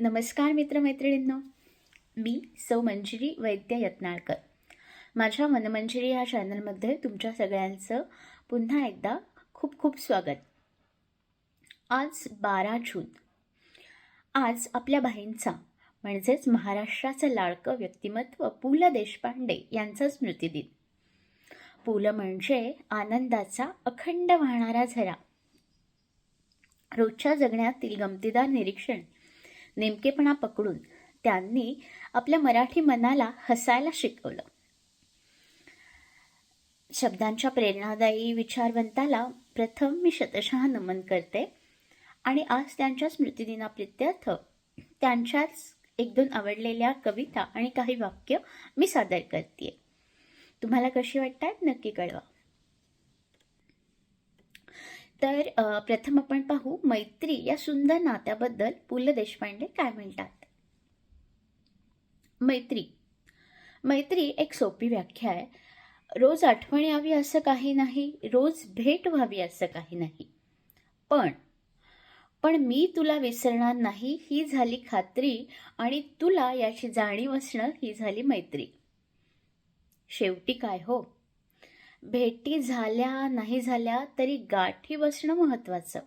नमस्कार मित्रमैत्रिणींनो. मी सौ मंजिरी वैद्य यत्नाळकर. माझ्या मनमंजिरी ह्या चॅनलमध्ये तुमच्या सगळ्यांचं पुन्हा एकदा खूप खूप स्वागत. आज बारा जून. आज आपल्या बाईंचा म्हणजेच महाराष्ट्राचं लाडकं व्यक्तिमत्व पु ल देशपांडे यांचा स्मृतिदिन पु ल म्हणजे आनंदाचा अखंड वाहणारा झरा. रोजच्या जगण्यातील गमतीदार निरीक्षण नेमकेपणा पकडून त्यांनी आपल्या मराठी मनाला हसायला शिकवलं. शब्दांच्या प्रेरणादायी विचारवंताला प्रथम मी शतशः नमन करते आणि आज त्यांच्या स्मृतिदिनाप्रित्यर्थ त्यांच्याच एक दोन आवडलेल्या कविता आणि काही वाक्य मी सादर करते तुम्हाला कशी वाटतात? नक्की कळवा. तर प्रथम आपण पाहू मैत्री या सुंदर नात्याबद्दल पु ल देशपांडे काय म्हणतात? मैत्री. मैत्री एक सोपी व्याख्या आहे. रोज आठवण यावी असं काही नाही रोज भेट व्हावी असं काही नाही. पण पण मी तुला विसरणार नाही ही झाली खात्री आणि तुला याची जाणीव असणं ही झाली मैत्री. शेवटी काय हो? भेटी झाल्या नाही झाल्या तरी गाठी बसणं महत्त्वाचं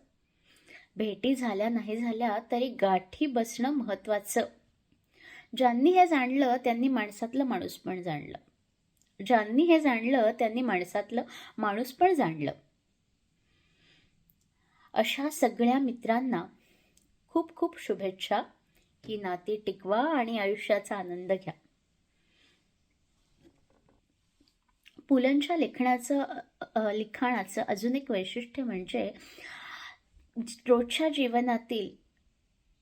भेटी झाल्या नाही झाल्या तरी गाठी बसणं महत्त्वाचं ज्यांनी हे जाणलं त्यांनी माणसातलं माणूस पण जाणलं. ज्यांनी हे जाणलं त्यांनी माणसातलं माणूस पण जाणलं. अशा सगळ्या मित्रांना खूप खूप शुभेच्छा. ही नाती टिकवा आणि आयुष्याचा आनंद घ्या. पुलंच्या लेखनाचं लिखाणाचं अजून एक वैशिष्ट्य म्हणजे रोजच्या जीवनातील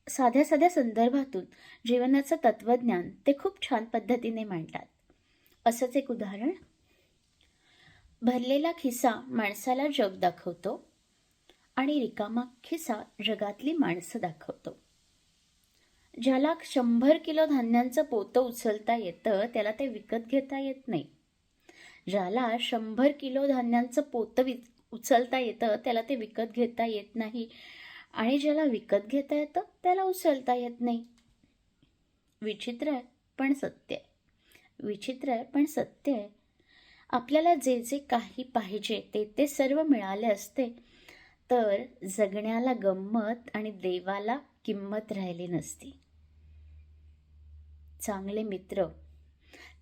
साध्या साध्या संदर्भातून जीवनाचं तत्त्वज्ञान ते खूप छान पद्धतीने मांडतात. असंच एक उदाहरण. भरलेला खिसा माणसाला जग दाखवतो आणि रिकामा खिसा जगातली माणसं दाखवतो. ज्याला शंभर किलो धान्यांचं पोतं उचलता येतं त्याला ते विकत घेता येत नाही. ज्याला शंभर किलो धान्यांचं पोतं वि उचलता येतं त्याला ते विकत घेता येत नाही. आणि ज्याला विकत घेता येतं त्याला उचलता येत नाही. विचित्र आहे पण सत्य आहे. विचित्र आहे पण सत्य आहे. आपल्याला जे जे काही पाहिजे ते ते सर्व मिळाले असते तर जगण्याला गंमत आणि देवाला किंमत राहिली नसती. चांगले मित्र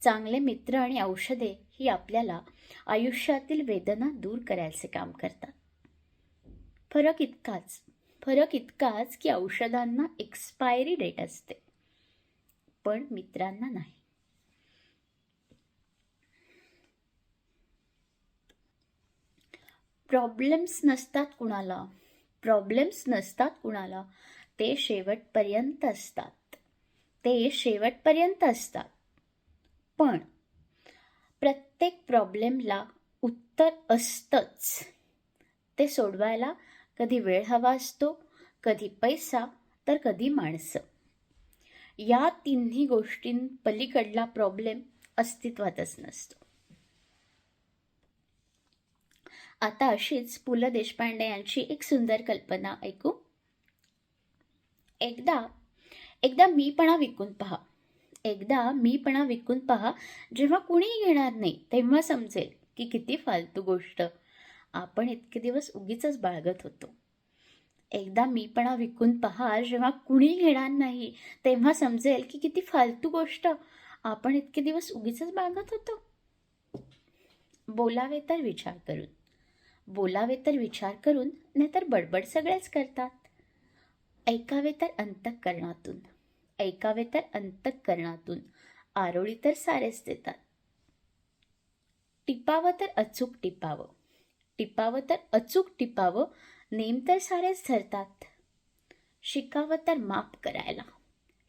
चांगले मित्र आणि औषधे ही आपल्याला आयुष्यातील वेदना दूर करायचे काम करतात. फरक इतकाच फरक इतकाच की औषधांना एक्सपायरी डेट असते. पण मित्रांना नाही. प्रॉब्लेम्स नसतात कुणाला प्रॉब्लेम्स नसतात कुणाला ते शेवटपर्यंत असतात. ते शेवटपर्यंत असतात. पण प्रत्येक प्रॉब्लेमला उत्तर असतंच. ते सोडवायला कधी वेळ हवा असतो कधी पैसा तर कधी माणसं. या तिन्ही गोष्टींपलीकडला प्रॉब्लेम अस्तित्वातच नसतो. आता अशीच पु ल देशपांडे यांची एक सुंदर कल्पना ऐकू. एकदा एकदा मीपणा विकून पहा. एकदा मीपणा विकून पहा जेव्हा कुणीही घेणार नाही तेव्हा समजेल की किती फालतू गोष्ट. आपण इतके दिवस उगीच बाळगत होतो. एकदा मीपणा विकून पहा जेव्हा कुणी घेणार नाही तेव्हा समजेल की किती फालतू गोष्ट. आपण इतके दिवस उगीच बाळगत होतो. बोलावे तर विचार करून. बोलावे तर विचार करून नाहीतर बडबड सगळेच करतात. ऐकावे तर अंतःकरणातून. ऐकावे तर अंतःकरणातून. आरोळी तर सारेच देतात. टिपावं तर अचूक टिपावं. टिपावं तर अचूक टिपावं नेम तर सारेच धरतात. शिकावं तर माप करायला.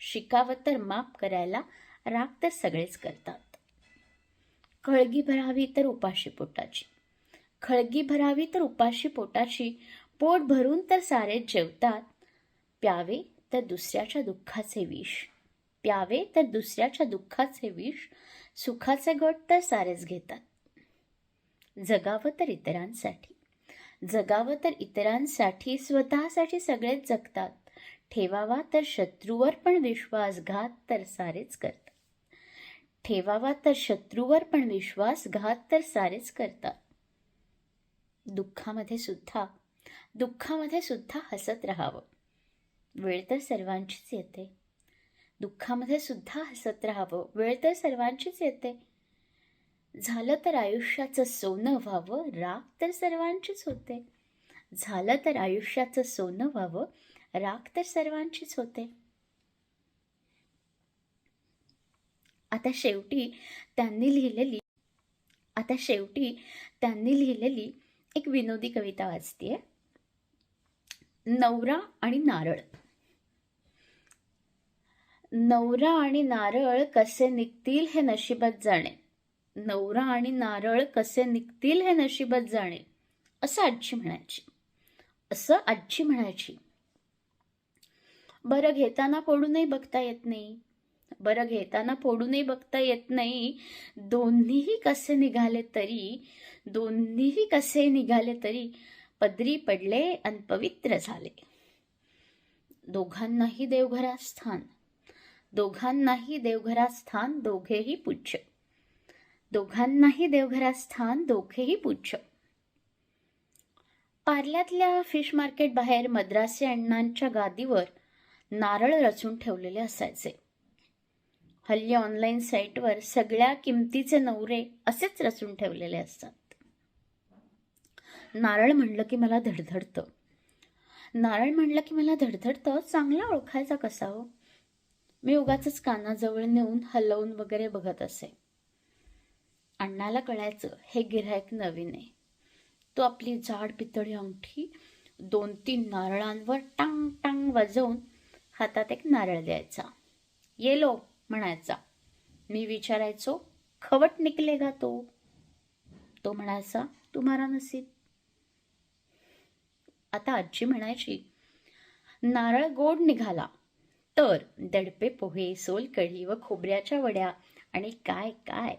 शिकावं तर माप करायला राग तर सगळेच करतात. खळगी भरावी तर उपाशी पोटाची. खळगी भरावी तर उपाशी पोटाची. पोट भरून तर सारेच जेवतात. प्यावे तर दुसऱ्याच्या दुःखाचे विष. प्यावे तर दुसऱ्याच्या दुःखाचे विष. सुखाचे गट तर सारेच घेतात. जगावं तर इतरांसाठी. जगावं तर इतरांसाठी स्वतःसाठी सगळेच जगतात. ठेवावा तर शत्रूवर पण विश्वासघात तर सारेच करतात. ठेवावा तर शत्रूवर पण विश्वासघात तर सारेच करतात. दुःखामध्ये सुद्धा दुःखामध्ये सुद्धा हसत राहावं. वेळ तर सर्वांचीच येते. दुःखामध्ये सुद्धा हसत राहावं वेळ तर सर्वांचीच येते. झालं तर आयुष्याचं सोनं व्हावं राग तर सर्वांचीच होते. झालं तर आयुष्याचं सोनं व्हावं राग तर सर्वांचीच होते. आता शेवटी त्यांनी लिहिलेली आता शेवटी त्यांनी लिहिलेली एक विनोदी कविता वाचतीये. नवरा आणि नारळ. नवरा आणि नारळ कसे निघतील हे नशिबात जाणे. नवरा आणि नारळ कसे निघतील हे नशिबात जाणे असं आजी म्हणायची. असं आजी म्हणायची. बरं घेताना फोडूनही बघता येत नाही. बरं घेताना फोडूनही बघता येत नाही. दोन्हीही कसे निघाले तरी दोन्हीही कसे निघाले तरी पदरी पडले आणि पवित्र झाले. दोघांनाही देवघरात स्थान. दोघांनाही देवघरात स्थान दोघेही पूज्य दोघांनाही देवघरात स्थान दोघेही पूज्य पार्ल्यातल्या फिश मार्केट बाहेर मद्रासी अण्णांच्या गादीवर नारळ रचून ठेवलेले असायचे. हल्ली ऑनलाईन साईटवर सगळ्या किमतीचे नवरे असेच रचून ठेवलेले असतात. नारळ म्हणलं की मला धडधडतं. नारळ म्हणलं की मला धडधडतं चांगला ओळखायचा कसा हो? मी उगाच कानाजवळ नेऊन हलवून वगैरे बघत असे. अण्णाला कळायचं हे गिऱ्हाईक नवीन आहे. तो आपली जाड पितळी अंगठी दोन तीन नारळांवर टांग टांग वाजवून हातात एक नारळ द्यायचा. येलो म्हणायचा. मी विचारायचो खवट निकलेगा तो? तो म्हणायचा तुम्हाला नसीब. आता आजी म्हणायची नारळ गोड निघाला. तर दडपे पोहे सोलकढी व खोबऱ्याच्या वड्या. आणि काय काय?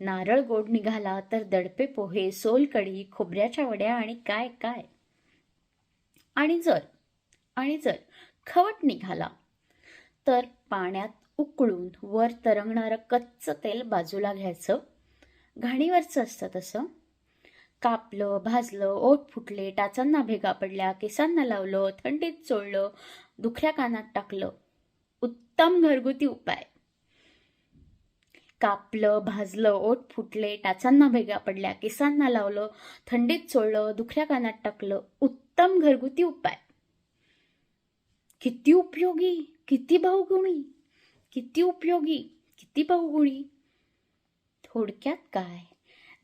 नारळ गोड निघाला तर दडपे पोहे सोलकढी खोबऱ्याच्या वड्या आणि काय काय? आणि जर आणि जर खवट निघाला तर पाण्यात उकळून वर तरंगणारं कच्चं तेल बाजूला घ्यायचं. घाणीवरचं असतं तसं. कापलं भाजलं ओठ फुटले टाचांना भेगा पडल्या केसांना लावलं थंडीत चोळलं दुखऱ्या कानात टाकलं. उत्तम घरगुती उपाय. कापलं भाजलं ओठ फुटले टाचांना भेगा पडल्या केसांना लावलं थंडीत चोळलं दुखऱ्या कानात टाकलं. उत्तम घरगुती उपाय. किती उपयोगी किती बहुगुणी किती उपयोगी किती बहुगुणी. थोडक्यात काय?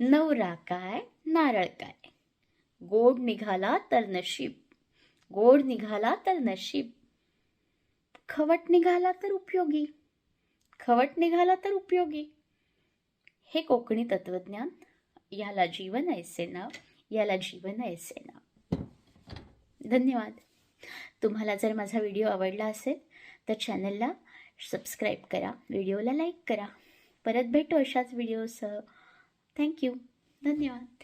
नवरा काय नारळ काय? गोड निघाला तर नशीब. गोड निघाला तर नशीब. खवट निघाला तर उपयोगी. खवट निघाला तर उपयोगी. हे कोकणी तत्वज्ञान याला जीवन ऐसे नाव याला जीवन ऐसे नाव. धन्यवाद. तुम्हाला जर माझा व्हिडिओ आवडला असेल तर चॅनलला सबस्क्राईब करा व्हिडिओला लाईक करा. परत भेटू अशाच व्हिडिओसह. थँक्यू धन्यवाद